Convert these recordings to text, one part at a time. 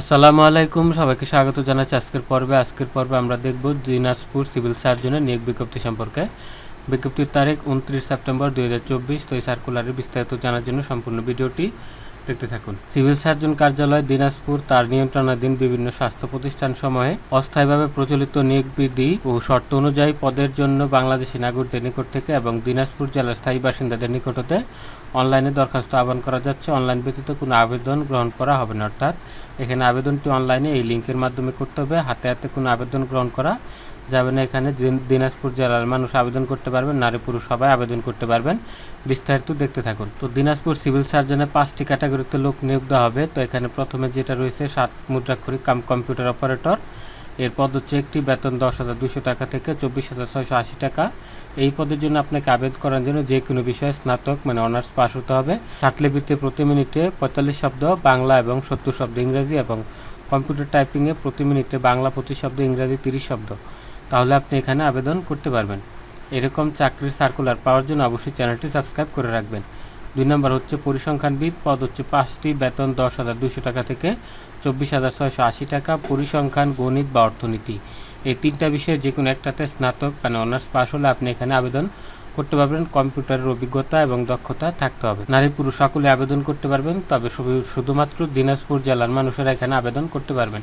আসসালামু আলাইকুম, সবাইকে স্বাগত জানাচ্ছি আজকের পর্বে। আজকের পর্বে আমরা দেখব দিনাজপুর সিভিল সার্জনের নিয়োগ বিজ্ঞপ্তি সম্পর্কে। বিজ্ঞপ্তির তারিখ উনত্রিশ সেপ্টেম্বর দুই হাজার চব্বিশ। তো এই সার্কুলারের বিস্তারিত জানার জন্য সম্পূর্ণ ভিডিওটি দেখতে থাকুন। সিভিল সার্জন কার্যালয়, দিনাজপুর, তার নিয়ন্ত্রণাধীন বিভিন্ন স্বাস্থ্য প্রতিষ্ঠান সমূহে অস্থায়ীভাবে প্রচলিত নিয়োগ বিধি ও শর্ত অনুযায়ী পদের জন্য বাংলাদেশি নাগরিকদের নিকট থেকে এবং দিনাজপুর জেলার স্থায়ী বাসিন্দাদের নিকট হতে অনলাইনে দরখাস্ত আহ্বান করা যাচ্ছে। অনলাইন ব্যতীত কোনো আবেদন গ্রহণ করা হবে না, অর্থাৎ এখানে আবেদনটি অনলাইনে এই লিঙ্কের মাধ্যমে করতে হবে। হাতে হাতে কোনো আবেদন গ্রহণ করা যাবে না এখানে, দিন- দিনাজপুর জেলার মানুষ আবেদন করতে পারবেন, নারী পুরুষ সবাই আবেদন করতে পারবেন। বিস্তারিত দেখতে থাকুন। তো দিনাজপুর সিভিল সার্জনে পাঁচটি ক্যাটাগরিতে লোক নিয়োগ দেওয়া হবে। তো এখানে প্রথমে যেটা রয়েছে, সাত মুদ্রাক্ষরিক কাম কম্পিউটার অপারেটর। এর পদ হচ্ছে একটি বেতন দশ হাজার দুশো টাকা থেকে চব্বিশ হাজার ছয়শো আশি টাকা। এই পদের জন্য আপনাকে আবেদন করার জন্য যে কোনো বিষয়ে স্নাতক মানে অনার্স পাস হতে হবে। ষাটলিপিতে প্রতি মিনিটে পঁয়তাল্লিশ শব্দ, বাংলা এবং সত্তর শব্দ ইংরেজি এবং কম্পিউটার টাইপিংয়ে প্রতি মিনিটে বাংলা পঁচিশ শব্দ, ইংরেজি তিরিশ শব্দ। তাহলে আপনি এখানে আবেদন করতে পারবেন। এরকম চাকরির সার্কুলার পাওয়ার জন্য অবশ্যই চ্যানেলটি সাবস্ক্রাইব করে রাখবেন। দুই নম্বর হচ্ছে পরিসংখ্যানবিদ পদ হচ্ছে পাঁচটি, বেতন দশ হাজার দুশো টাকা থেকে চব্বিশ হাজার ছয়শো আশি টাকা, পরিসংখ্যান, গণিত বা অর্থনীতি। এই তিনটা বিষয়ে যে কোনো একটাতে স্নাতক মানে অনার্স পাস হলে আপনি এখানে আবেদন করতে পারবেন। কম্পিউটারের অভিজ্ঞতা এবং দক্ষতা থাকতে হবে। নারী পুরুষ সকলে আবেদন করতে পারবেন, তবে শুধুমাত্র দিনাজপুর জেলার মানুষেরা এখানে আবেদন করতে পারবেন।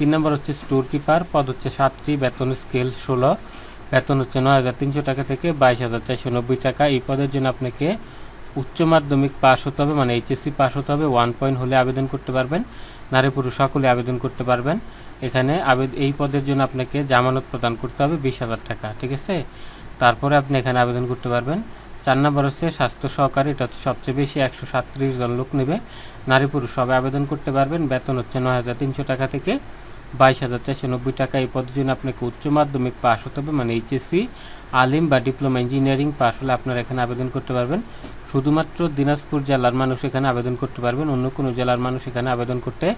তিন নম্বর হচ্ছে স্টোর কিপার, পদ হচ্ছে সাতটি, বেতন স্কেল ষোলো, বেতন হচ্ছে নয় হাজার তিনশো টাকা থেকে বাইশ হাজার চারশো নব্বই টাকা। এই পদের জন্য আপনাকে উচ্চ মাধ্যমিক পাস হতে হবে মানে এইচএসসি পাস হতে হবে। ওয়ান পয়েন্ট হলে আবেদন করতে পারবেন, নারী পুরুষ সকলে আবেদন করতে পারবেন। এখানে আবেদ, এই পদের জন্য আপনাকে জামানত প্রদান করতে হবে বিশ হাজার টাকা, ঠিক আছে? তারপরে আপনি এখানে আবেদন করতে পারবেন। চার নম্বর হচ্ছে স্বাস্থ্য সহকারী, এটা সবচেয়ে বেশি একশো সাতত্রিশ জন লোক নেবে। নারী পুরুষ সবাই আবেদন করতে পারবেন, বেতন হচ্ছে নয় হাজার তিনশো টাকা থেকে বাইশ হাজার চারশো নব্বই টাকা এই পদের জন্য আপনাকে উচ্চ মাধ্যমিক পাশ হতে হবে মানে এইচএসসি, আলিম বা ডিপ্লোমা ইঞ্জিনিয়ারিং পাস হলে আপনারা এখানে আবেদন করতে পারবেন। শুধুমাত্র দিনাজপুর জেলার মানুষ এখানে আবেদন করতে পারবেন, অন্য কোনো জেলার মানুষ এখানে আবেদন করতে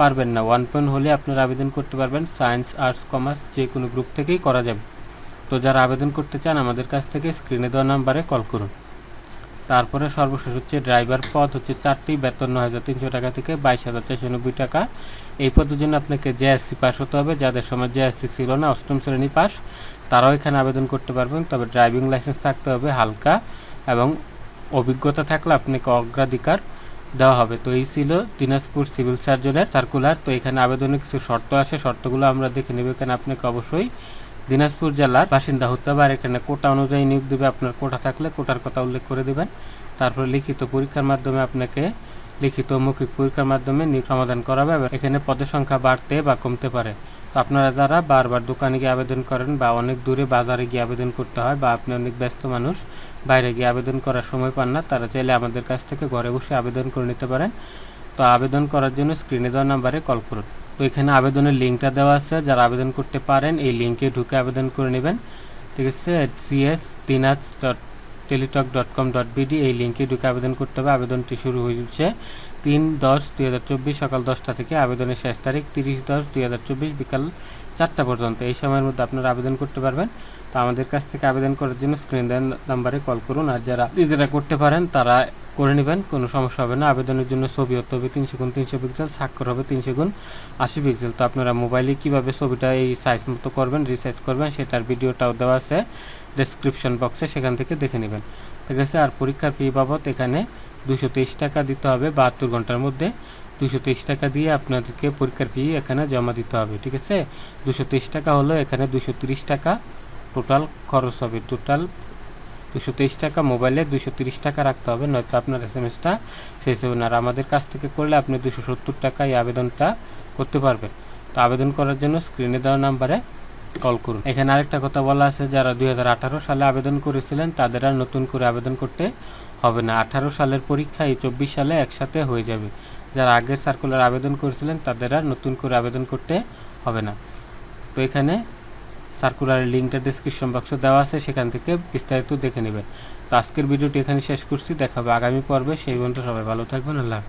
পারবেন না। ওয়ান পয়েন্ট হলে আপনারা আবেদন করতে পারবেন, সায়েন্স, আর্টস, কমার্স, যে কোনো গ্রুপ থেকেই করা যাবে। তো যারা আবেদন করতে চান, আমাদের কাছ থেকে স্ক্রিনে দেওয়া নাম্বারে কল করুন। তারপরে সর্বশেষ হচ্ছে ড্রাইভার পদ হচ্ছে চারটি, বেতন নয় হাজার তিনশো টাকা থেকে বাইশ হাজার চারশো নব্বই টাকা। এই পদের জন্য আপনাকে জেএসসি পাস হতে হবে। যাদের সময় জেএসসি ছিল না, অষ্টম শ্রেণি পাস তারাও এখানে আবেদন করতে পারবেন। তবে ড্রাইভিং লাইসেন্স থাকতে হবে হালকা এবং অভিজ্ঞতা থাকলে আপনাকে অগ্রাধিকার দেওয়া হবে। তো এই ছিল দিনাজপুর সিভিল সার্জনের সার্কুলার। তো এখানে আবেদনের কিছু শর্ত আছে। শর্তগুলো আমরা দেখে নেব। এখানে আপনাকে অবশ্যই দিনাজপুর জেলার বাসিন্দা হতে আর এখানে কোটা অনুযায়ী নিয়োগ দেবে, আপনার কোটা থাকলে কোটার কথা উল্লেখ করে দেবেন। তারপর লিখিত পরীক্ষার মাধ্যমে আপনাকে লিখিত মৌখিক পরীক্ষার মাধ্যমে নিয়োগ সমাধান করাবে এবং এখানে পদের সংখ্যা বাড়তে বা কমতে পারে। তো আপনারা যারা বারবার দোকানে গিয়ে আবেদন করেন বা অনেক দূরে বাজারে গিয়ে আবেদন করতে হয় বা আপনি অনেক ব্যস্ত মানুষ, বাইরে গিয়ে আবেদন করার সময় পান না, তারা চাইলে আমাদের কাছ থেকে ঘরে বসে আবেদন করে নিতে পারেন। তো আবেদন করার জন্য স্ক্রিনে দেওয়া নাম্বারে কল করুন। তো এখানে আবেদনের লিঙ্কটা দেওয়া আছে। যারা আবেদন করতে পারেন, এই লিঙ্কে ঢুকে আবেদন করে নেবেন। ঠিক আছে? সিএস দিনাজ dot Teletalk dot com dot BD এই লিঙ্কে ঢুকে আবেদন করতে হবে। আবেদনটি শুরু হয়েছে তিন দশ দুই হাজার চব্বিশ সকাল দশটা থেকে। আবেদনের শেষ তারিখ তিরিশ দশ দুই হাজার চব্বিশ বিকাল চারটা পর্যন্ত। এই সময়ের মধ্যে আপনারা আবেদন করতে পারবেন। তো আমাদের কাছ থেকে আবেদন করার জন্য স্ক্রিন দেন নাম্বারে কল করুন। আর যারা নিজেরা করতে পারেন, তারা করে নেবেন। কোনো সমস্যা হবে না। আবেদনের জন্য ছবি হতে হবে তিনশো গুণ তিনশো পিক্সেল স্বাক্ষর হবে তিনশো গুণ আশি পিক্সেল তো আপনারা মোবাইলে কীভাবে ছবিটা এই সাইজ মতো করবেন রিসাইজ করবেন, সেটার ভিডিওটাও দেওয়া আছে। ডেসক্রিপশন বক্সে সেখান থেকে দেখে নেবেন। ঠিক আছে? আর পরীক্ষার ফি বাবদ এখানে দুশো তেইশ টাকা দিতে হবে, বাহাত্তর ঘণ্টার মধ্যে। দুশো তেইশ টাকা দিয়ে আপনাদেরকে পরীক্ষার ফি এখানে জমা দিতে হবে, ঠিক আছে? দুশো তেইশ টাকা হলো এখানে দুশো তিরিশ টাকা টোটাল খরচ হবে। টোটাল দুশো তেইশ টাকা মোবাইলে দুশো তিরিশ টাকা রাখতে হবে, নয়তো আপনার এস এম এসটা শেষ হবে না। আর আমাদের কাছ থেকে করলে আপনি দুশো সত্তর টাকা এই আবেদনটা করতে পারবেন। তো আবেদন করার জন্য স্ক্রিনে দেওয়া নাম্বারে কল করুন। এখানে আরেকটা কথা বলা আছে, যারা দুই হাজার আঠারো সালে আবেদন করেছিলেন, তাদের আর নতুন করে আবেদন করতে হবে না। আঠারো সালের পরীক্ষা এই চব্বিশ সালে একসাথে হয়ে যাবে। যারা আগের সার্কুলার আবেদন করেছিলেন, তাদের আর নতুন করে আবেদন করতে হবে না। তো এখানে সার্কুলারের লিঙ্কটা ডিসক্রিপশন বক্সে দেওয়া আছে, সেখান থেকে বিস্তারিত দেখে নেবেন। তো আজকের ভিডিওটি এখানে শেষ করছি দেখাবে আগামী পর্বে। সেই পর্যন্ত সবাই ভালো থাকবেন, আল্লাহ।